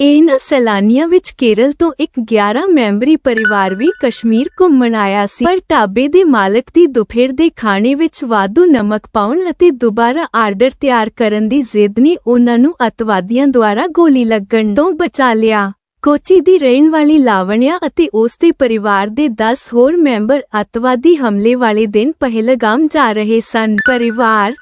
ਇਹਨਾਂ ਸੈਲਾਨੀਆਂ ਵਿੱਚ ਕੇਰਲ ਤੋਂ ਇੱਕ 11 ਮੈਂਬਰੀ ਪਰਿਵਾਰ ਵੀ ਕਸ਼ਮੀਰ ਘੁੰਮਣ ਆਇਆ ਸੀ। ਪਰ ਢਾਬੇ ਦੇ ਮਾਲਕ ਦੀ ਦੁਪਹਿਰ ਦੇ ਖਾਣੇ ਵਿੱਚ ਵਾਧੂ ਨਮਕ ਪਾਉਣ ਅਤੇ ਦੁਬਾਰਾ ਆਰਡਰ ਤਿਆਰ ਕਰਨ ਦੀ ਜ਼ਿੱਦ ਨੇ ਉਹਨਾਂ ਨੂੰ ਅਤਵਾਦੀਆਂ ਦੁਆਰਾ ਗੋਲੀ ਲੱਗਣ ਤੋਂ ਬਚਾ ਲਿਆ। ਕੋਚੀ ਦੀ ਰਹਿਣ ਵਾਲੀ ਲਾਵਣਿਆ ਅਤੇ ਉਸ ਦੇ ਪਰਿਵਾਰ ਦੇ 10 ਹੋਰ ਮੈਂਬਰ ਅਤਵਾਦੀ ਹਮਲੇ ਵਾਲੇ ਦਿਨ ਪਹਿਲਗਾਮ ਜਾ ਰਹੇ ਸਨ। ਪਰਿਵਾਰ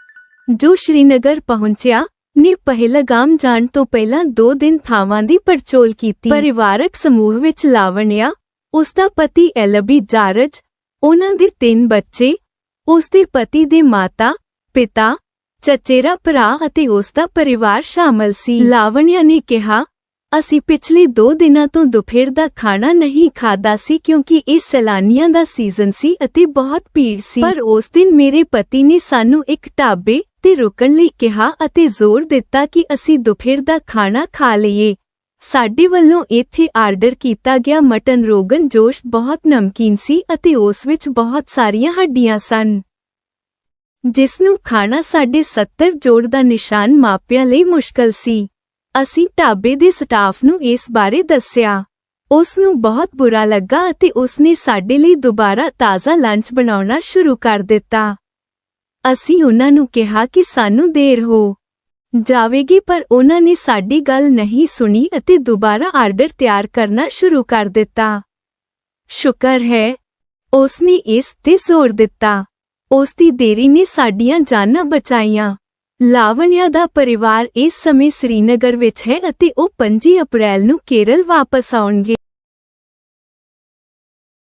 ਜੋ ਸ਼੍ਰੀਨਗਰ ਪਹੁੰਚਿਆ ਨੇ ਪਹਿਲਗਾਮ ਜਾਣ ਤੋਂ ਪਹਿਲਾਂ 2 ਦਿਨ ਥਾਵਾਂ ਦੀ ਪੜਚੋਲ ਕੀਤੀ। ਪਰਿਵਾਰਕ ਸਮੂਹ ਵਿੱਚ ਲਾਵਣਿਆ ਉਸ ਦਾ ਪਤੀ ਐਲਬੀ ਜਾਰਜ, ਉਹਨਾਂ ਦੇ ਤਿੰਨ ਬੱਚੇ ਉਸ ਦੇ ਪਤੀ ਦੇ ਮਾਤਾ, ਪਿਤਾ, ਚਚੇਰਾ ਭਰਾ ਅਤੇ ਉਸ ਦਾ ਪਰਿਵਾਰ ਸ਼ਾਮਲ ਸੀ। ਲਾਵਣਿਆ ਨੇ ਕਿਹਾ, ਅਸੀਂ ਪਿਛਲੇ 2 ਦਿਨਾਂ ਤੋਂ ਦੁਪਹਿਰ ਦਾ ਖਾਣਾ ਨਹੀਂ ਖਾਦਾ ਸੀ ਕਿਉਂਕਿ ਇਹ ਸੈਲਾਨੀਆਂ ਦਾ ਸੀਜ਼ਨ ਸੀ ਅਤੇ ਬਹੁਤ ਭੀੜ ਸੀ। ਪਰ ਉਸ ਦਿਨ ਮੇਰੇ ਪਤੀ ਨੇ ਸਾਨੂੰ ਇੱਕ ਢਾਬੇ ਤੇ ਰੁਕਣ ਲਈ ਕਿਹਾ ਅਤੇ ਜ਼ੋਰ ਦਿੱਤਾ ਕਿ ਅਸੀਂ ਦੁਪਹਿਰ ਦਾ ਖਾਣਾ ਖਾ ਲਈਏ। ਸਾਡੇ ਵੱਲੋਂ ਇੱਥੇ ਆਰਡਰ ਕੀਤਾ ਗਿਆ ਮਟਨ ਰੋਗਨ ਜੋਸ਼ ਬਹੁਤ ਨਮਕੀਨ ਸੀ ਅਤੇ ਉਸ ਵਿੱਚ ਬਹੁਤ ਸਾਰੀਆਂ ਹੱਡੀਆਂ ਸਨ। ਜਿਸ ਨੂੰ ਖਾਣਾ ਸਾਡੇ 70 ਜੋੜ ਦਾ ਨਿਸ਼ਾਨ ਮਾਪਿਆਂ ਲਈ ਮੁਸ਼ਕਲ ਸੀ। ਅਸੀਂ ਢਾਬੇ ਦੇ ਸਟਾਫ ਨੂੰ ਇਸ ਬਾਰੇ ਦੱਸਿਆ। ਉਸ ਨੂੰ ਬਹੁਤ ਬੁਰਾ ਲੱਗਾ ਅਤੇ ਉਸ ਨੇ ਸਾਡੇ ਲਈ ਦੁਬਾਰਾ ਤਾਜ਼ਾ ਲੰਚ ਬਣਾਉਣਾ ਸ਼ੁਰੂ ਕਰ ਦਿੱਤਾ। ਅਸੀਂ ਉਹਨਾਂ ਨੂੰ ਕਿਹਾ ਕਿ ਸਾਨੂੰ ਦੇਰ ਹੋ ਜਾਵੇਗੀ, ਪਰ ਉਹਨਾਂ ਨੇ ਸਾਡੀ ਗੱਲ ਨਹੀਂ ਸੁਣੀ ਅਤੇ ਦੁਬਾਰਾ ਆਰਡਰ ਤਿਆਰ ਕਰਨਾ ਸ਼ੁਰੂ ਕਰ ਦਿੱਤਾ। ਸ਼ੁਕਰ ਹੈ ਉਸ ਨੇ ਇਸ ਤੇ ਜ਼ੋਰ ਦਿੱਤਾ। ਉਸ ਦੀ ਦੇਰੀ ਨੇ ਸਾਡੀਆਂ ਜਾਨਾਂ ਬਚਾਈਆਂ। ਲਾਵਣਿਆ ਦਾ ਪਰਿਵਾਰ ਇਸ ਸਮੇਂ ਸ੍ਰੀਨਗਰ ਵਿੱਚ ਹੈ ਅਤੇ ਉਹ 25 ਅਪ੍ਰੈਲ ਨੂੰ ਕੇਰਲ ਵਾਪਸ ਆਉਣਗੇ।